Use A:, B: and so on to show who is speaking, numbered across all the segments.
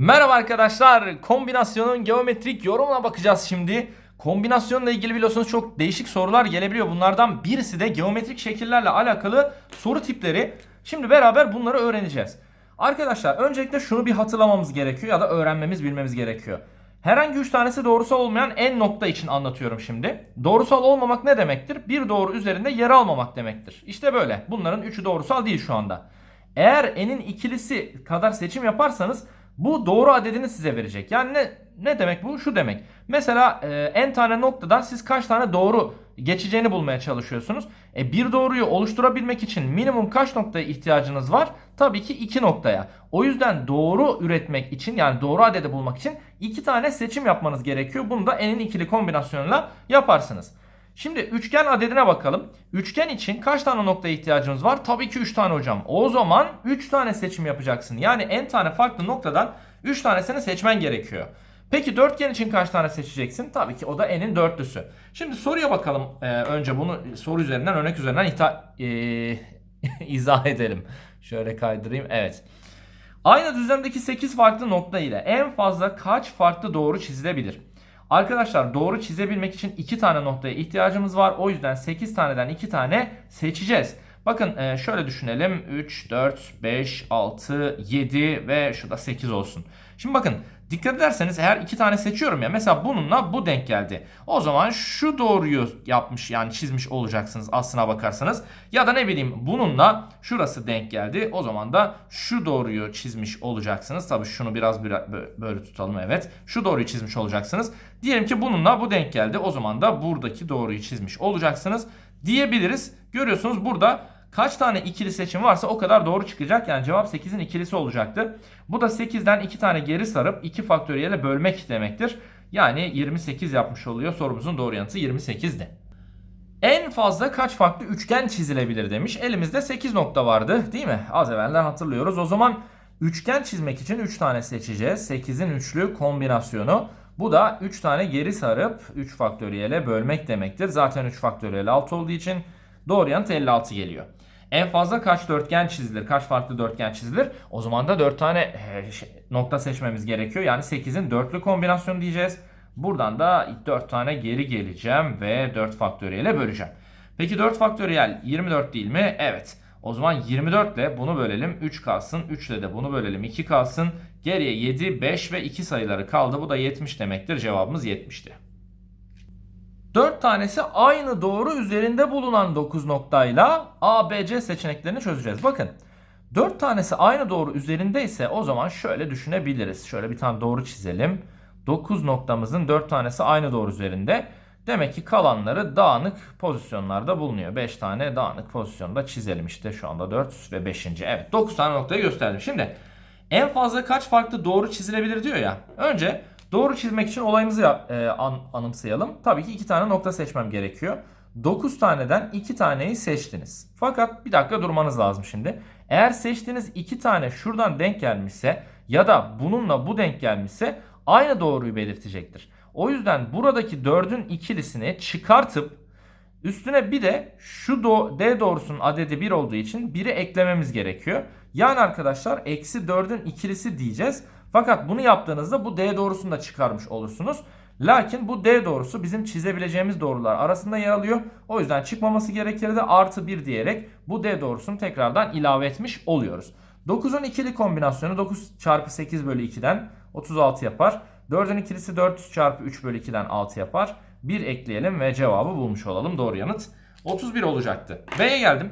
A: Merhaba arkadaşlar. Kombinasyonun geometrik yorumuna bakacağız şimdi. Kombinasyonla ilgili biliyorsunuz çok değişik sorular gelebiliyor. Bunlardan birisi de geometrik şekillerle alakalı soru tipleri. Şimdi beraber bunları öğreneceğiz. Arkadaşlar öncelikle şunu bir hatırlamamız gerekiyor ya da öğrenmemiz bilmemiz gerekiyor. Herhangi 3 tanesi doğrusal olmayan en nokta için anlatıyorum şimdi. Doğrusal olmamak ne demektir? Bir doğru üzerinde yer almamak demektir. İşte böyle. Bunların üçü doğrusal değil şu anda. Eğer n'in ikilisi kadar seçim yaparsanız bu doğru adedini size verecek. Yani ne ne demek bu? Şu demek. Mesela e, n tane noktadan siz kaç tane doğru geçeceğini bulmaya çalışıyorsunuz. E, bir doğruyu oluşturabilmek için minimum kaç noktaya ihtiyacınız var? Tabii ki iki noktaya. O yüzden doğru üretmek için yani doğru adedi bulmak için iki tane seçim yapmanız gerekiyor. Bunu da n'in ikili kombinasyonuyla yaparsınız. Şimdi üçgen adedine bakalım. Üçgen için kaç tane noktaya ihtiyacımız var? Tabii ki 3 tane hocam. O zaman 3 tane seçim yapacaksın. Yani n tane farklı noktadan 3 tanesini seçmen gerekiyor. Peki dörtgen için kaç tane seçeceksin? Tabii ki o da n'in dörtlüsü. Şimdi soruya bakalım. Ee, önce bunu soru üzerinden, örnek üzerinden ita- ee, izah edelim. Şöyle kaydırayım. Evet. Aynı düzlemdeki 8 farklı nokta ile en fazla kaç farklı doğru çizilebilir? Arkadaşlar doğru çizebilmek için 2 tane noktaya ihtiyacımız var. O yüzden 8 taneden 2 tane seçeceğiz. Bakın e, şöyle düşünelim. 3, 4, 5, 6, 7 ve şurada 8 olsun. Şimdi bakın dikkat ederseniz eğer 2 tane seçiyorum ya mesela bununla bu denk geldi. O zaman şu doğruyu yapmış yani çizmiş olacaksınız aslına bakarsanız. Ya da ne bileyim bununla şurası denk geldi. O zaman da şu doğruyu çizmiş olacaksınız. Tabii şunu biraz böyle tutalım evet. Şu doğruyu çizmiş olacaksınız. Diyelim ki bununla bu denk geldi. O zaman da buradaki doğruyu çizmiş olacaksınız diyebiliriz. Görüyorsunuz burada kaç tane ikili seçim varsa o kadar doğru çıkacak. Yani cevap 8'in ikilisi olacaktı. Bu da 8'den 2 tane geri sarıp 2 faktöriyele bölmek demektir. Yani 28 yapmış oluyor. Sorumuzun doğru yanıtı 28'di. En fazla kaç farklı üçgen çizilebilir demiş. Elimizde 8 nokta vardı değil mi? Az evvelden hatırlıyoruz. O zaman üçgen çizmek için 3 tane seçeceğiz. 8'in üçlü kombinasyonu. Bu da 3 tane geri sarıp 3 faktöriyele bölmek demektir. Zaten 3 faktöriyel 6 olduğu için doğru yanıt 56 geliyor. En fazla kaç dörtgen çizilir? Kaç farklı dörtgen çizilir? O zaman da 4 tane e, nokta seçmemiz gerekiyor. Yani 8'in dörtlü kombinasyonu diyeceğiz. Buradan da 4 tane geri geleceğim ve 4 faktöriyele böleceğim. Peki 4 faktöriyel 24 değil mi? Evet. O zaman 24 ile bunu bölelim 3 kalsın. 3 ile de bunu bölelim 2 kalsın. Geriye 7, 5 ve 2 sayıları kaldı. Bu da 70 demektir. Cevabımız 70'ti. 4 tanesi aynı doğru üzerinde bulunan 9 noktayla A, B, C seçeneklerini çözeceğiz. Bakın 4 tanesi aynı doğru üzerinde ise o zaman şöyle düşünebiliriz. Şöyle bir tane doğru çizelim. 9 noktamızın 4 tanesi aynı doğru üzerinde. Demek ki kalanları dağınık pozisyonlarda bulunuyor. 5 tane dağınık pozisyonda çizelim işte şu anda 4 ve 5. Evet 9 tane noktayı gösterdim. Şimdi en fazla kaç farklı doğru çizilebilir diyor ya. Önce doğru çizmek için olayımızı e, an, anımsayalım. Tabii ki 2 tane nokta seçmem gerekiyor. 9 taneden 2 taneyi seçtiniz. Fakat bir dakika durmanız lazım şimdi. Eğer seçtiğiniz 2 tane şuradan denk gelmişse ya da bununla bu denk gelmişse aynı doğruyu belirtecektir. O yüzden buradaki 4'ün ikilisini çıkartıp üstüne bir de şu do D doğrusunun adedi 1 olduğu için 1'i eklememiz gerekiyor. Yani arkadaşlar eksi 4'ün ikilisi diyeceğiz. Fakat bunu yaptığınızda bu D doğrusunu da çıkarmış olursunuz. Lakin bu D doğrusu bizim çizebileceğimiz doğrular arasında yer alıyor. O yüzden çıkmaması gerekirdi. Artı 1 diyerek bu D doğrusunu tekrardan ilave etmiş oluyoruz. 9'un ikili kombinasyonu 9 çarpı 8 bölü 2'den 36 yapar. 4'ün ikilisi 400 çarpı 3 bölü 2'den 6 yapar. 1 ekleyelim ve cevabı bulmuş olalım. Doğru yanıt 31 olacaktı. B'ye geldim.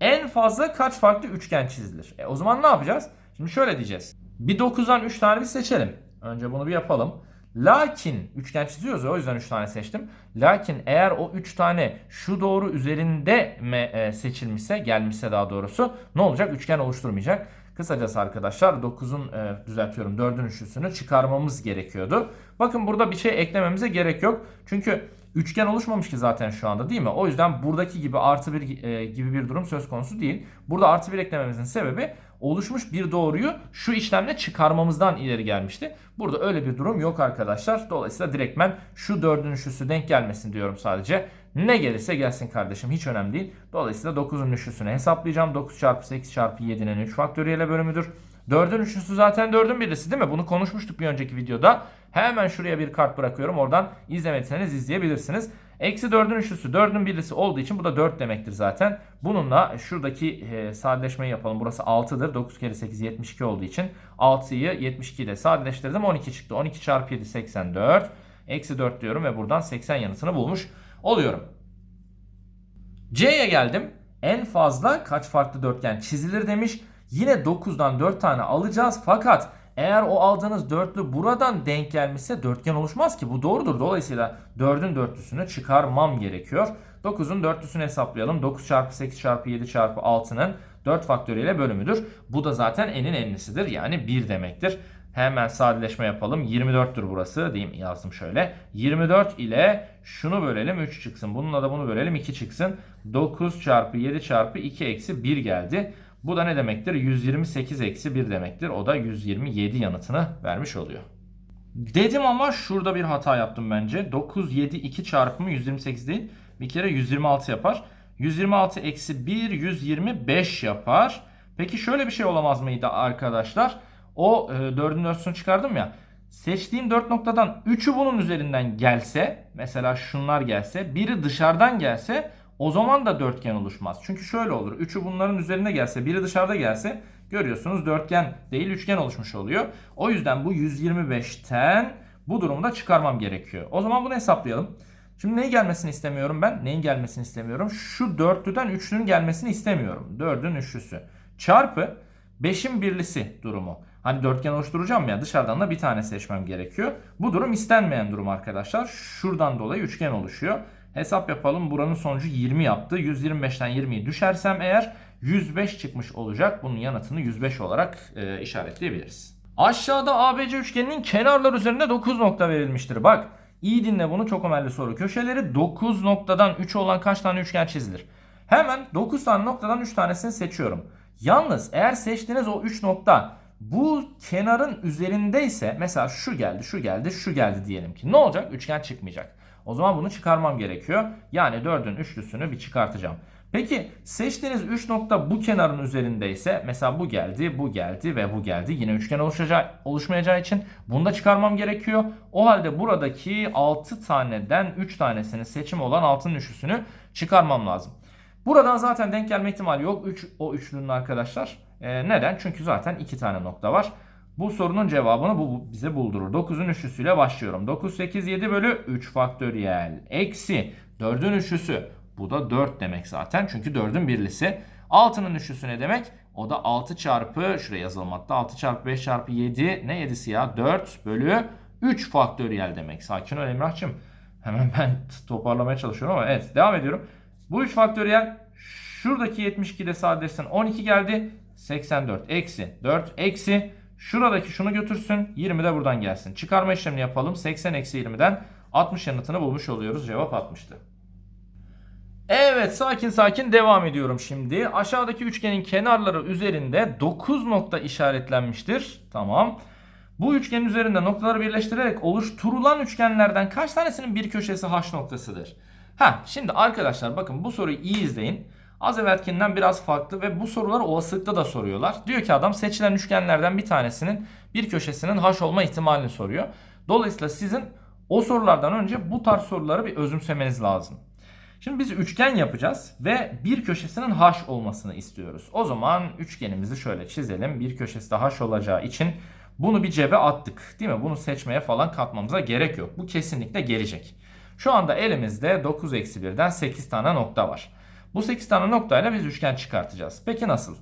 A: En fazla kaç farklı üçgen çizilir? E, o zaman ne yapacağız? Şimdi şöyle diyeceğiz. Bir 9'dan 3 tane bir seçelim. Önce bunu bir yapalım. Lakin üçgen çiziyoruz ya o yüzden 3 tane seçtim. Lakin eğer o 3 tane şu doğru üzerinde mi e, seçilmişse gelmişse daha doğrusu ne olacak? Üçgen oluşturmayacak. Kısacası arkadaşlar 9'un e, düzeltiyorum 4'ün üçlüsünü çıkarmamız gerekiyordu. Bakın burada bir şey eklememize gerek yok. Çünkü üçgen oluşmamış ki zaten şu anda değil mi? O yüzden buradaki gibi artı bir e, gibi bir durum söz konusu değil. Burada artı bir eklememizin sebebi oluşmuş bir doğruyu şu işlemle çıkarmamızdan ileri gelmişti. Burada öyle bir durum yok arkadaşlar. Dolayısıyla direktmen şu dördün üçlüsü denk gelmesin diyorum sadece. Ne gelirse gelsin kardeşim hiç önemli değil. Dolayısıyla 9'un üçlüsünü hesaplayacağım. 9 çarpı 8 çarpı 7'nin 3 faktöriyel bölümüdür. 4'ün üçlüsü zaten 4'ün birisi değil mi? Bunu konuşmuştuk bir önceki videoda. Hemen şuraya bir kart bırakıyorum. Oradan izlemediyseniz izleyebilirsiniz. Eksi 4'ün üçlüsü 4'ün birisi olduğu için bu da 4 demektir zaten. Bununla şuradaki e, sadeleşmeyi yapalım. Burası 6'dır. 9 kere 8 72 olduğu için 6'yı 72 ile sadeleştirdim. 12 çıktı. 12 çarpı 7 84. Eksi 4 diyorum ve buradan 80 yanıtını bulmuş oluyorum. C'ye geldim. En fazla kaç farklı dörtgen çizilir demiş. Yine 9'dan 4 tane alacağız fakat eğer o aldığınız dörtlü buradan denk gelmişse dörtgen oluşmaz ki. Bu doğrudur. Dolayısıyla 4'ün dörtlüsünü çıkarmam gerekiyor. 9'un dörtlüsünü hesaplayalım. 9 çarpı 8 çarpı 7 çarpı 6'nın 4 faktöriyel bölümüdür. Bu da zaten enin enlisidir. Yani 1 demektir. Hemen sadeleşme yapalım. 24'tür burası. Diyeyim yazdım şöyle. 24 ile şunu bölelim 3 çıksın. Bununla da bunu bölelim 2 çıksın. 9 çarpı 7 çarpı 2 eksi 1 geldi. Bu da ne demektir? 128 eksi 1 demektir. O da 127 yanıtını vermiş oluyor. Dedim ama şurada bir hata yaptım bence. 9, 7, 2 çarpımı 128 değil. Bir kere 126 yapar. 126 eksi 1, 125 yapar. Peki şöyle bir şey olamaz mıydı arkadaşlar? O e, 4'ün dörtlüsünü çıkardım ya. Seçtiğim 4 noktadan 3'ü bunun üzerinden gelse, mesela şunlar gelse, biri dışarıdan gelse o zaman da dörtgen oluşmaz. Çünkü şöyle olur. 3'ü bunların üzerine gelse, biri dışarıda gelse görüyorsunuz dörtgen değil üçgen oluşmuş oluyor. O yüzden bu 125'ten bu durumda çıkarmam gerekiyor. O zaman bunu hesaplayalım. Şimdi neyi gelmesini istemiyorum ben? Neyin gelmesini istemiyorum? Şu dörtlüden üçlünün gelmesini istemiyorum. Dördün üçlüsü. Çarpı 5'in birlisi durumu. Hani dörtgen oluşturacağım ya dışarıdan da bir tane seçmem gerekiyor. Bu durum istenmeyen durum arkadaşlar. Şuradan dolayı üçgen oluşuyor. Hesap yapalım. Buranın sonucu 20 yaptı. 125'ten 20'yi düşersem eğer 105 çıkmış olacak. Bunun yanıtını 105 olarak e, işaretleyebiliriz. Aşağıda ABC üçgeninin kenarlar üzerinde 9 nokta verilmiştir. Bak iyi dinle bunu çok önemli soru. Köşeleri 9 noktadan 3 olan kaç tane üçgen çizilir? Hemen 9 tane noktadan 3 tanesini seçiyorum. Yalnız eğer seçtiğiniz o 3 nokta bu kenarın üzerindeyse mesela şu geldi, şu geldi, şu geldi diyelim ki ne olacak? Üçgen çıkmayacak. O zaman bunu çıkarmam gerekiyor. Yani 4'ün üçlüsünü bir çıkartacağım. Peki seçtiğiniz 3 nokta bu kenarın üzerindeyse mesela bu geldi, bu geldi ve bu geldi. Yine üçgen oluşacağı, oluşmayacağı için bunu da çıkarmam gerekiyor. O halde buradaki 6 taneden 3 tanesinin seçim olan altının üçlüsünü çıkarmam lazım. Buradan zaten denk gelme ihtimali yok. 3 o üçlünün arkadaşlar. Ee, neden? Çünkü zaten 2 tane nokta var. Bu sorunun cevabını bu bize buldurur. 9'un üçlüsüyle başlıyorum. 9, 8, 7 bölü 3 faktöriyel. Eksi 4'ün üçlüsü. Bu da 4 demek zaten. Çünkü 4'ün birlisi. 6'nın üçlüsü ne demek? O da 6 çarpı, şuraya yazalım hatta 6 çarpı 5 çarpı 7. Ne 7'si ya? 4 bölü 3 faktöriyel demek. Sakin ol Emrah'cığım. Hemen ben toparlamaya çalışıyorum ama evet devam ediyorum. Bu 3 faktöriyel şuradaki 72 de sadeleşsin 12 geldi. 84 eksi 4 eksi şuradaki şunu götürsün 20 de buradan gelsin. Çıkarma işlemini yapalım. 80 eksi 20'den 60 yanıtını bulmuş oluyoruz. Cevap 60'tı. Evet sakin sakin devam ediyorum şimdi. Aşağıdaki üçgenin kenarları üzerinde 9 nokta işaretlenmiştir. Tamam. Bu üçgenin üzerinde noktaları birleştirerek oluşturulan üçgenlerden kaç tanesinin bir köşesi H noktasıdır? Ha, şimdi arkadaşlar bakın bu soruyu iyi izleyin. Az evvelkinden biraz farklı ve bu soruları olasılıkta da soruyorlar. Diyor ki adam seçilen üçgenlerden bir tanesinin bir köşesinin H olma ihtimalini soruyor. Dolayısıyla sizin o sorulardan önce bu tarz soruları bir özümsemeniz lazım. Şimdi biz üçgen yapacağız ve bir köşesinin H olmasını istiyoruz. O zaman üçgenimizi şöyle çizelim. Bir köşesi de H olacağı için bunu bir cebe attık. Değil mi? Bunu seçmeye falan katmamıza gerek yok. Bu kesinlikle gelecek. Şu anda elimizde 9 eksi 1'den 8 tane nokta var. Bu 8 tane noktayla biz üçgen çıkartacağız. Peki nasıl?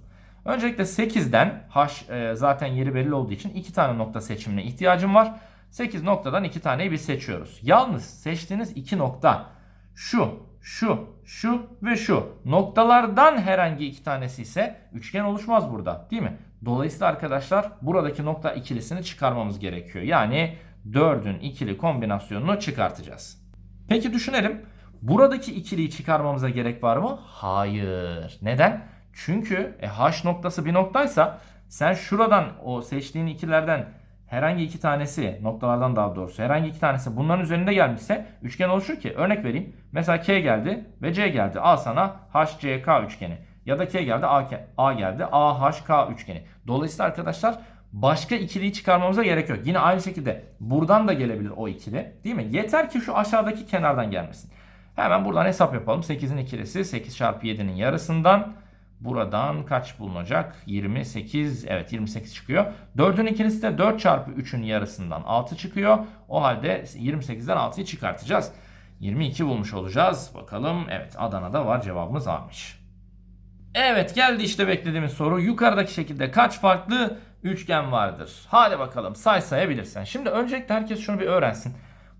A: Öncelikle 8'den H e, zaten yeri belli olduğu için 2 tane nokta seçimine ihtiyacım var. 8 noktadan 2 taneyi biz seçiyoruz. Yalnız seçtiğiniz 2 nokta şu, şu, şu ve şu noktalardan herhangi iki tanesi ise üçgen oluşmaz burada değil mi? Dolayısıyla arkadaşlar buradaki nokta ikilisini çıkarmamız gerekiyor. Yani 4'ün ikili kombinasyonunu çıkartacağız. Peki düşünelim. Buradaki ikiliyi çıkarmamıza gerek var mı? Hayır. Neden? Çünkü e, H noktası bir noktaysa sen şuradan o seçtiğin ikilerden herhangi iki tanesi noktalardan daha doğrusu herhangi iki tanesi bunların üzerinde gelmişse üçgen oluşur ki. Örnek vereyim. Mesela K geldi ve C geldi. Al sana HCK üçgeni. Ya da K geldi A, A geldi. A, H, K üçgeni. Dolayısıyla arkadaşlar başka ikiliyi çıkarmamıza gerek yok. Yine aynı şekilde buradan da gelebilir o ikili. Değil mi? Yeter ki şu aşağıdaki kenardan gelmesin. Hemen buradan hesap yapalım. 8'in ikilisi 8 çarpı 7'nin yarısından. Buradan kaç bulunacak? 28. Evet 28 çıkıyor. 4'ün ikilisi de 4 çarpı 3'ün yarısından 6 çıkıyor. O halde 28'den 6'yı çıkartacağız. 22 bulmuş olacağız. Bakalım. Evet Adana'da var cevabımız A'mış. Evet geldi işte beklediğimiz soru. Yukarıdaki şekilde kaç farklı üçgen vardır? Hadi bakalım say sayabilirsen. Şimdi öncelikle herkes şunu bir öğrensin.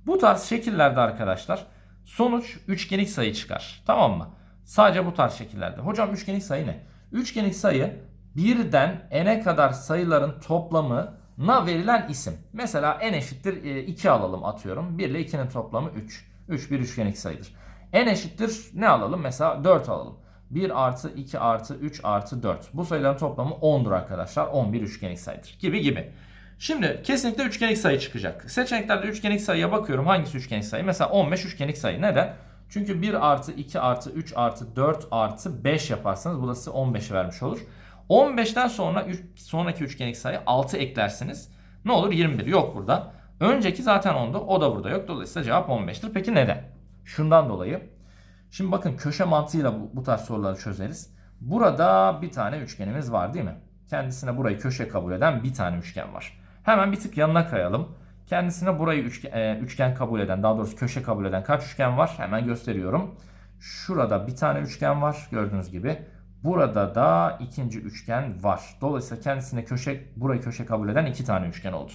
A: Bu tarz şekillerde arkadaşlar sonuç üçgenik sayı çıkar. Tamam mı? Sadece bu tarz şekillerde. Hocam üçgenik sayı ne? Üçgenik sayı birden n'e kadar sayıların toplamına verilen isim. Mesela n eşittir 2 alalım atıyorum. 1 ile 2'nin toplamı 3. 3 bir üçgenik sayıdır. n eşittir ne alalım? Mesela 4 alalım. 1 artı 2 artı 3 artı 4. Bu sayıların toplamı 10'dur arkadaşlar. 11 üçgenik sayıdır. Gibi gibi. Şimdi kesinlikle üçgenik sayı çıkacak. Seçeneklerde üçgenik sayıya bakıyorum. Hangisi üçgenik sayı? Mesela 15 üçgenik sayı. Neden? Çünkü 1 artı 2 artı 3 artı 4 artı 5 yaparsanız bu da size 15 vermiş olur. 15'ten sonra üç- sonraki üçgenik sayı 6 eklersiniz. Ne olur? 21 yok burada. Önceki zaten 10'du. O da burada yok. Dolayısıyla cevap 15'tir. Peki neden? Şundan dolayı. Şimdi bakın köşe mantığıyla bu, bu tarz soruları çözeriz. Burada bir tane üçgenimiz var değil mi? Kendisine burayı köşe kabul eden bir tane üçgen var. Hemen bir tık yanına kayalım. Kendisine burayı üçgen, e, üçgen kabul eden, daha doğrusu köşe kabul eden kaç üçgen var? Hemen gösteriyorum. Şurada bir tane üçgen var gördüğünüz gibi. Burada da ikinci üçgen var. Dolayısıyla kendisine köşe, burayı köşe kabul eden iki tane üçgen oldu.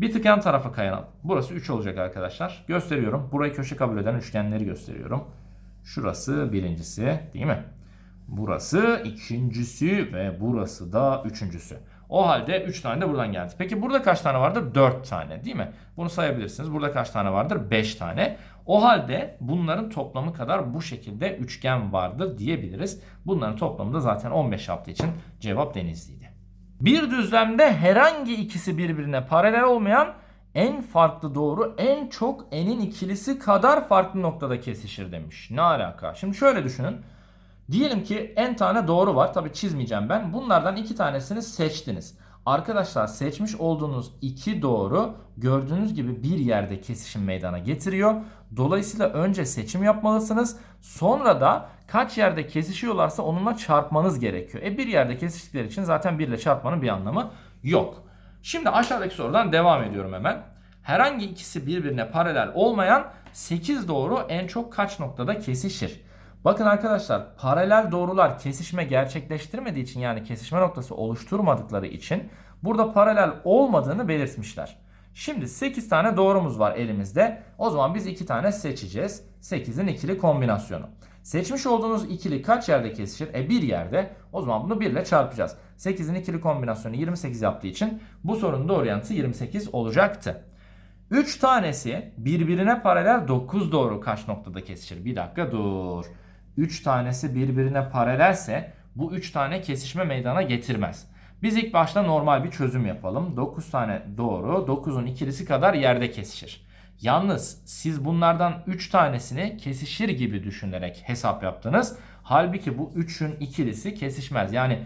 A: Bir tık yan tarafa kayalım. Burası 3 olacak arkadaşlar. Gösteriyorum. Burayı köşe kabul eden üçgenleri gösteriyorum. Şurası birincisi değil mi? Burası ikincisi ve burası da üçüncüsü. O halde 3 tane de buradan geldi. Peki burada kaç tane vardır? 4 tane değil mi? Bunu sayabilirsiniz. Burada kaç tane vardır? 5 tane. O halde bunların toplamı kadar bu şekilde üçgen vardır diyebiliriz. Bunların toplamı da zaten 15 yaptığı için cevap Denizli'ydi. Bir düzlemde herhangi ikisi birbirine paralel olmayan en farklı doğru en çok n'in ikilisi kadar farklı noktada kesişir demiş. Ne alaka? Şimdi şöyle düşünün. Diyelim ki n tane doğru var. Tabi çizmeyeceğim ben. Bunlardan iki tanesini seçtiniz. Arkadaşlar seçmiş olduğunuz iki doğru gördüğünüz gibi bir yerde kesişim meydana getiriyor. Dolayısıyla önce seçim yapmalısınız. Sonra da kaç yerde kesişiyorlarsa onunla çarpmanız gerekiyor. E bir yerde kesiştikleri için zaten 1 ile çarpmanın bir anlamı yok. Şimdi aşağıdaki sorudan devam ediyorum hemen. Herhangi ikisi birbirine paralel olmayan 8 doğru en çok kaç noktada kesişir? Bakın arkadaşlar paralel doğrular kesişme gerçekleştirmediği için yani kesişme noktası oluşturmadıkları için burada paralel olmadığını belirtmişler. Şimdi 8 tane doğrumuz var elimizde. O zaman biz 2 tane seçeceğiz. 8'in ikili kombinasyonu. Seçmiş olduğunuz ikili kaç yerde kesişir? E bir yerde. O zaman bunu 1 ile çarpacağız. 8'in ikili kombinasyonu 28 yaptığı için bu sorunun doğru yanıtı 28 olacaktı. 3 tanesi birbirine paralel 9 doğru kaç noktada kesişir? Bir dakika dur. 3 tanesi birbirine paralelse bu 3 tane kesişme meydana getirmez. Biz ilk başta normal bir çözüm yapalım. 9 tane doğru 9'un ikilisi kadar yerde kesişir. Yalnız siz bunlardan 3 tanesini kesişir gibi düşünerek hesap yaptınız. Halbuki bu 3'ün ikilisi kesişmez. Yani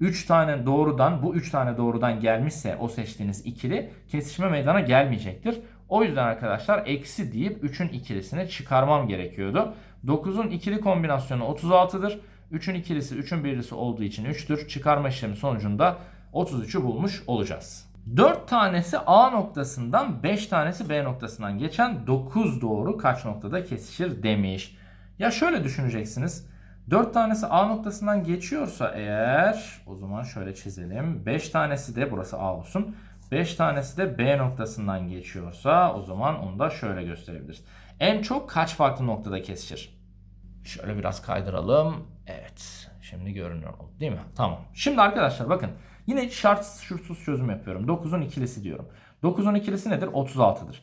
A: 3 tane doğrudan bu 3 tane doğrudan gelmişse o seçtiğiniz ikili kesişme meydana gelmeyecektir. O yüzden arkadaşlar eksi deyip 3'ün ikilisini çıkarmam gerekiyordu. 9'un ikili kombinasyonu 36'dır. 3'ün ikilisi 3'ün birlisi olduğu için 3'tür. Çıkarma işlemi sonucunda 33'ü bulmuş olacağız. 4 tanesi A noktasından 5 tanesi B noktasından geçen 9 doğru kaç noktada kesişir demiş. Ya şöyle düşüneceksiniz. 4 tanesi A noktasından geçiyorsa eğer o zaman şöyle çizelim. 5 tanesi de burası A olsun. 5 tanesi de B noktasından geçiyorsa o zaman onu da şöyle gösterebiliriz. En çok kaç farklı noktada kesişir? Şöyle biraz kaydıralım. Evet. Şimdi görünüyor oldu değil mi? Tamam. Şimdi arkadaşlar bakın. Yine şartsız şurtsuz çözüm yapıyorum. 9'un ikilisi diyorum. 9'un ikilisi nedir? 36'dır.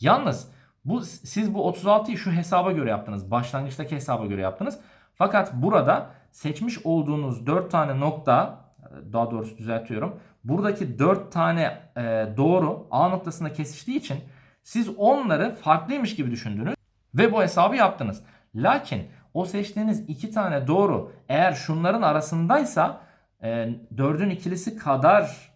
A: Yalnız bu siz bu 36'yı şu hesaba göre yaptınız. Başlangıçtaki hesaba göre yaptınız. Fakat burada seçmiş olduğunuz 4 tane nokta daha doğrusu düzeltiyorum. Buradaki 4 tane e, doğru A noktasında kesiştiği için siz onları farklıymış gibi düşündünüz ve bu hesabı yaptınız. Lakin o seçtiğiniz iki tane doğru eğer şunların arasındaysa e, 4'ün ikilisi kadar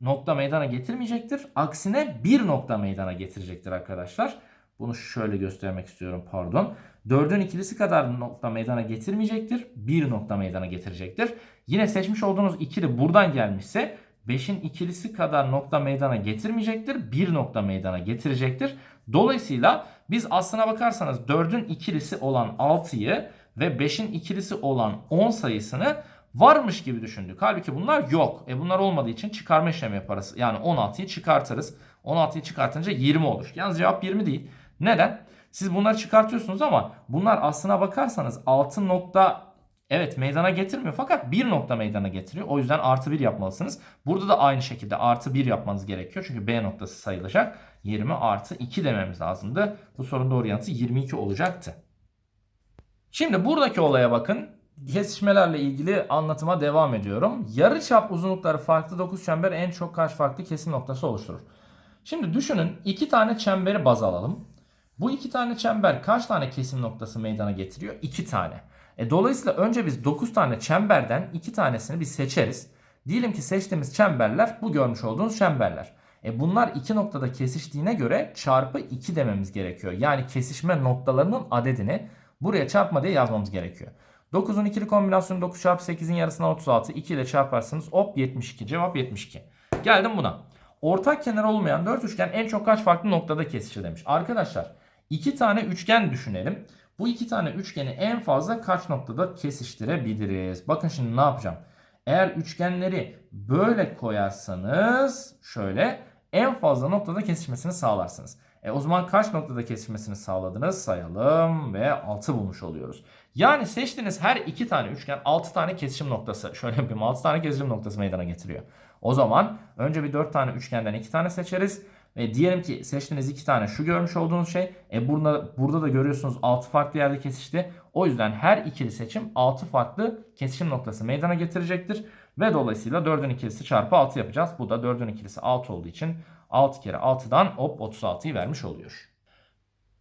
A: nokta meydana getirmeyecektir. Aksine bir nokta meydana getirecektir arkadaşlar. Bunu şöyle göstermek istiyorum pardon. 4'ün ikilisi kadar nokta meydana getirmeyecektir. Bir nokta meydana getirecektir. Yine seçmiş olduğunuz ikili buradan gelmişse 5'in ikilisi kadar nokta meydana getirmeyecektir. Bir nokta meydana getirecektir. Dolayısıyla biz aslına bakarsanız 4'ün ikilisi olan 6'yı ve 5'in ikilisi olan 10 sayısını varmış gibi düşündük. Halbuki bunlar yok. E bunlar olmadığı için çıkarma işlemi yaparız. Yani 16'yı çıkartırız. 16'yı çıkartınca 20 olur. Yalnız cevap 20 değil. Neden? Siz bunları çıkartıyorsunuz ama bunlar aslına bakarsanız 6 nokta evet meydana getirmiyor fakat 1 nokta meydana getiriyor. O yüzden artı 1 yapmalısınız. Burada da aynı şekilde artı 1 yapmanız gerekiyor. Çünkü B noktası sayılacak. 20 artı 2 dememiz lazımdı. Bu sorunun doğru yanıtı 22 olacaktı. Şimdi buradaki olaya bakın. Kesişmelerle ilgili anlatıma devam ediyorum. Yarıçap uzunlukları farklı 9 çember en çok kaç farklı kesim noktası oluşturur? Şimdi düşünün iki tane çemberi baz alalım. Bu iki tane çember kaç tane kesim noktası meydana getiriyor? İki tane. E, dolayısıyla önce biz 9 tane çemberden iki tanesini bir seçeriz. Diyelim ki seçtiğimiz çemberler bu görmüş olduğunuz çemberler. E bunlar iki noktada kesiştiğine göre çarpı 2 dememiz gerekiyor. Yani kesişme noktalarının adedini buraya çarpma diye yazmamız gerekiyor. 9'un ikili kombinasyonu 9 çarpı 8'in yarısına 36. 2 ile çarparsınız hop 72. Cevap 72. Geldim buna. Ortak kenar olmayan 4 üçgen en çok kaç farklı noktada kesişir demiş. Arkadaşlar iki tane üçgen düşünelim. Bu iki tane üçgeni en fazla kaç noktada kesiştirebiliriz? Bakın şimdi ne yapacağım. Eğer üçgenleri böyle koyarsanız şöyle en fazla noktada kesişmesini sağlarsınız. E o zaman kaç noktada kesişmesini sağladınız sayalım ve 6 bulmuş oluyoruz. Yani seçtiğiniz her iki tane üçgen 6 tane kesişim noktası şöyle yapayım 6 tane kesişim noktası meydana getiriyor. O zaman önce bir 4 tane üçgenden 2 tane seçeriz. Ve diyelim ki seçtiğiniz iki tane şu görmüş olduğunuz şey. E burada, burada da görüyorsunuz 6 farklı yerde kesişti. O yüzden her ikili seçim 6 farklı kesişim noktası meydana getirecektir. Ve dolayısıyla 4'ün ikilisi çarpı 6 yapacağız. Bu da 4'ün ikilisi 6 olduğu için 6 kere 6'dan hop 36'yı vermiş oluyor.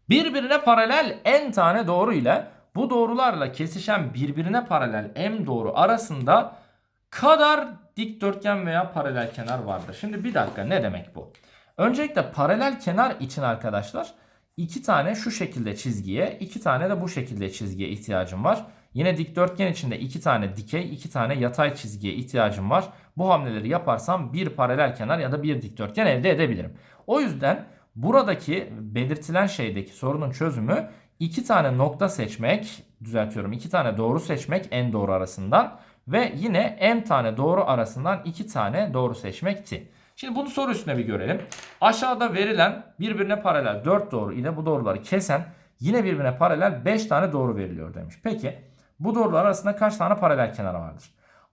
A: Birbirine paralel n tane doğru ile bu doğrularla kesişen birbirine paralel m doğru arasında kadar dikdörtgen veya paralel kenar vardır. Şimdi bir dakika ne demek bu? Öncelikle paralel kenar için arkadaşlar iki tane şu şekilde çizgiye, iki tane de bu şekilde çizgiye ihtiyacım var. Yine dikdörtgen içinde iki tane dikey, iki tane yatay çizgiye ihtiyacım var. Bu hamleleri yaparsam bir paralel kenar ya da bir dikdörtgen elde edebilirim. O yüzden buradaki belirtilen şeydeki sorunun çözümü iki tane nokta seçmek, düzeltiyorum iki tane doğru seçmek en doğru arasından ve yine m tane doğru arasından iki tane doğru seçmekti. Şimdi bunu soru üstüne bir görelim. Aşağıda verilen birbirine paralel 4 doğru ile bu doğruları kesen yine birbirine paralel 5 tane doğru veriliyor demiş. Peki bu doğrular arasında kaç tane paralel kenar vardır?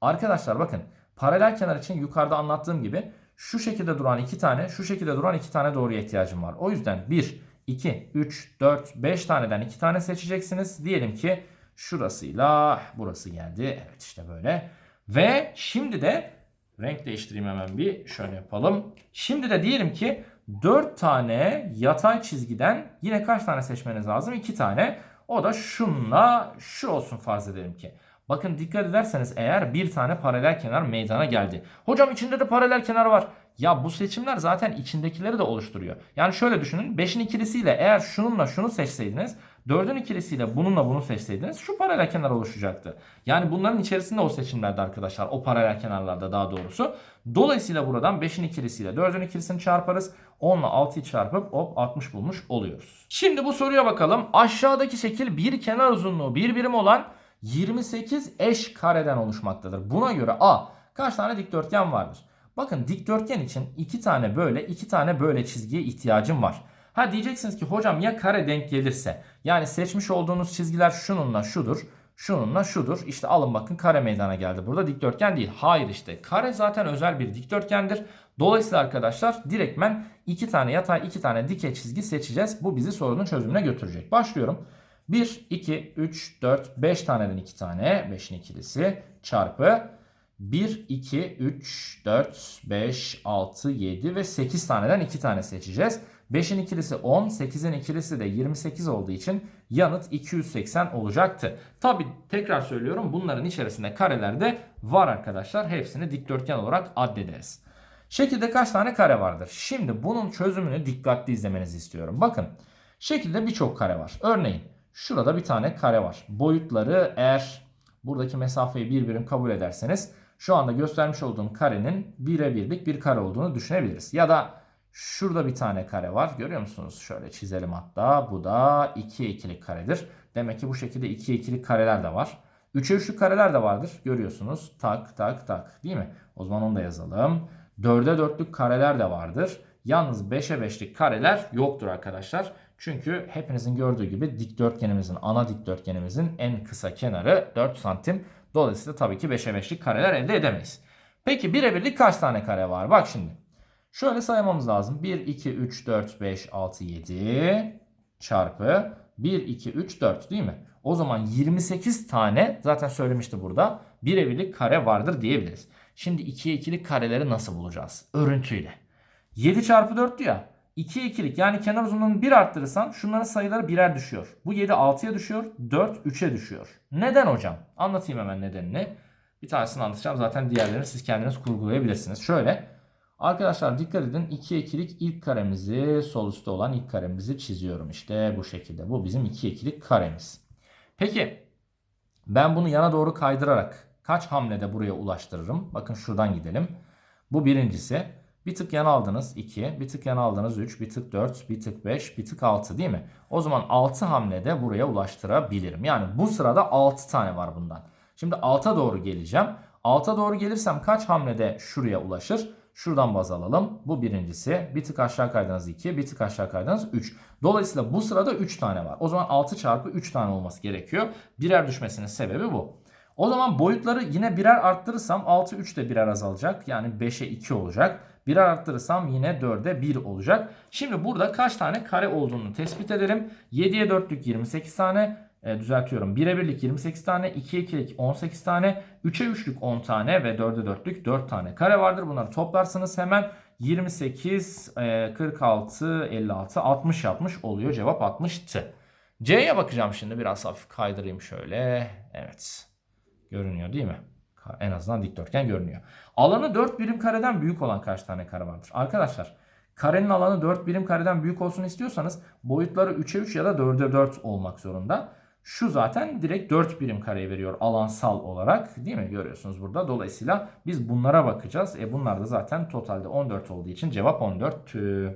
A: Arkadaşlar bakın paralel kenar için yukarıda anlattığım gibi şu şekilde duran 2 tane şu şekilde duran 2 tane doğruya ihtiyacım var. O yüzden 1, 2, 3, 4, 5 taneden 2 tane seçeceksiniz. Diyelim ki şurasıyla burası geldi. Evet işte böyle. Ve şimdi de renk değiştireyim hemen bir. Şöyle yapalım. Şimdi de diyelim ki 4 tane yatay çizgiden yine kaç tane seçmeniz lazım? 2 tane. O da şunla şu olsun farz edelim ki. Bakın dikkat ederseniz eğer bir tane paralel kenar meydana geldi. Hocam içinde de paralel kenar var. Ya bu seçimler zaten içindekileri de oluşturuyor. Yani şöyle düşünün 5'in ikilisiyle eğer şununla şunu seçseydiniz 4'ün ikilisiyle bununla bunu seçseydiniz şu paralel kenar oluşacaktı. Yani bunların içerisinde o seçimlerde arkadaşlar o paralel kenarlarda daha doğrusu. Dolayısıyla buradan 5'in ikilisiyle 4'ün ikilisini çarparız. 10 ile 6'yı çarpıp hop 60 bulmuş oluyoruz. Şimdi bu soruya bakalım. Aşağıdaki şekil bir kenar uzunluğu bir birim olan 28 eş kareden oluşmaktadır. Buna göre A kaç tane dikdörtgen vardır? Bakın dikdörtgen için iki tane böyle iki tane böyle çizgiye ihtiyacım var. Ha diyeceksiniz ki hocam ya kare denk gelirse yani seçmiş olduğunuz çizgiler şununla şudur. Şununla şudur. İşte alın bakın kare meydana geldi. Burada dikdörtgen değil. Hayır işte kare zaten özel bir dikdörtgendir. Dolayısıyla arkadaşlar direktmen iki tane yatay iki tane dikey çizgi seçeceğiz. Bu bizi sorunun çözümüne götürecek. Başlıyorum. 1, 2, 3, 4, 5 taneden 2 tane. 5'in ikilisi çarpı 1, 2, 3, 4, 5, 6, 7 ve 8 taneden 2 tane seçeceğiz. 5'in ikilisi 10, 8'in ikilisi de 28 olduğu için yanıt 280 olacaktı. Tabi tekrar söylüyorum bunların içerisinde kareler de var arkadaşlar. Hepsini dikdörtgen olarak addederiz. Şekilde kaç tane kare vardır? Şimdi bunun çözümünü dikkatli izlemenizi istiyorum. Bakın şekilde birçok kare var. Örneğin şurada bir tane kare var. Boyutları eğer buradaki mesafeyi bir birim kabul ederseniz şu anda göstermiş olduğum karenin bire birlik bir kare olduğunu düşünebiliriz. Ya da şurada bir tane kare var. Görüyor musunuz? Şöyle çizelim hatta. Bu da 2'ye 2'lik karedir. Demek ki bu şekilde 2'ye 2'lik kareler de var. 3'e 3'lük kareler de vardır. Görüyorsunuz. Tak tak tak değil mi? O zaman onu da yazalım. 4'e 4'lük kareler de vardır. Yalnız 5'e 5'lik kareler yoktur arkadaşlar. Çünkü hepinizin gördüğü gibi dikdörtgenimizin, ana dikdörtgenimizin en kısa kenarı 4 santim. Dolayısıyla tabii ki 5'e 5'lik kareler elde edemeyiz. Peki 1'e 1'lik kaç tane kare var? Bak şimdi. Şöyle saymamız lazım. 1, 2, 3, 4, 5, 6, 7 çarpı 1, 2, 3, 4 değil mi? O zaman 28 tane zaten söylemişti burada. 1'e 1'lik kare vardır diyebiliriz. Şimdi 2'ye 2'lik kareleri nasıl bulacağız? Örüntüyle. 7 çarpı 4 ya. 2'ye 2'lik yani kenar uzunluğunu 1 arttırırsan şunların sayıları birer düşüyor. Bu 7 6'ya düşüyor. 4 3'e düşüyor. Neden hocam? Anlatayım hemen nedenini. Bir tanesini anlatacağım. Zaten diğerlerini siz kendiniz kurgulayabilirsiniz. Şöyle. Arkadaşlar dikkat edin 2'ye 2'lik ilk karemizi sol üstte olan ilk karemizi çiziyorum. İşte bu şekilde. Bu bizim 2'ye 2'lik karemiz. Peki ben bunu yana doğru kaydırarak kaç hamlede buraya ulaştırırım? Bakın şuradan gidelim. Bu birincisi. Bir tık yana aldınız 2, bir tık yana aldınız 3, bir tık 4, bir tık 5, bir tık 6 değil mi? O zaman 6 hamlede buraya ulaştırabilirim. Yani bu sırada 6 tane var bundan. Şimdi 6'a doğru geleceğim. 6'a doğru gelirsem kaç hamlede şuraya ulaşır? Şuradan baz alalım. Bu birincisi. Bir tık aşağı kaydınız 2, bir tık aşağı kaydınız 3. Dolayısıyla bu sırada 3 tane var. O zaman 6 çarpı 3 tane olması gerekiyor. Birer düşmesinin sebebi bu. O zaman boyutları yine birer arttırırsam 6 3 de birer azalacak. Yani 5'e 2 olacak. Birer arttırırsam yine 4'e 1 olacak. Şimdi burada kaç tane kare olduğunu tespit edelim. 7'ye 4'lük 28 tane. E, düzeltiyorum. 1'e 1'lik 28 tane, 2'ye 2'lik 18 tane, 3'e 3'lük 10 tane ve 4'e 4'lük 4 tane kare vardır. Bunları toplarsınız hemen 28, e, 46, 56, 60 yapmış oluyor. Cevap 60'tı. C'ye bakacağım şimdi. Biraz hafif kaydırayım şöyle. Evet. Görünüyor değil mi? En azından dikdörtgen görünüyor. Alanı 4 birim kareden büyük olan kaç tane kare vardır? Arkadaşlar karenin alanı 4 birim kareden büyük olsun istiyorsanız boyutları 3'e 3 ya da 4'e 4 olmak zorunda. Şu zaten direkt 4 birim kareyi veriyor alansal olarak değil mi? Görüyorsunuz burada. Dolayısıyla biz bunlara bakacağız. E bunlar da zaten totalde 14 olduğu için cevap 14'tü.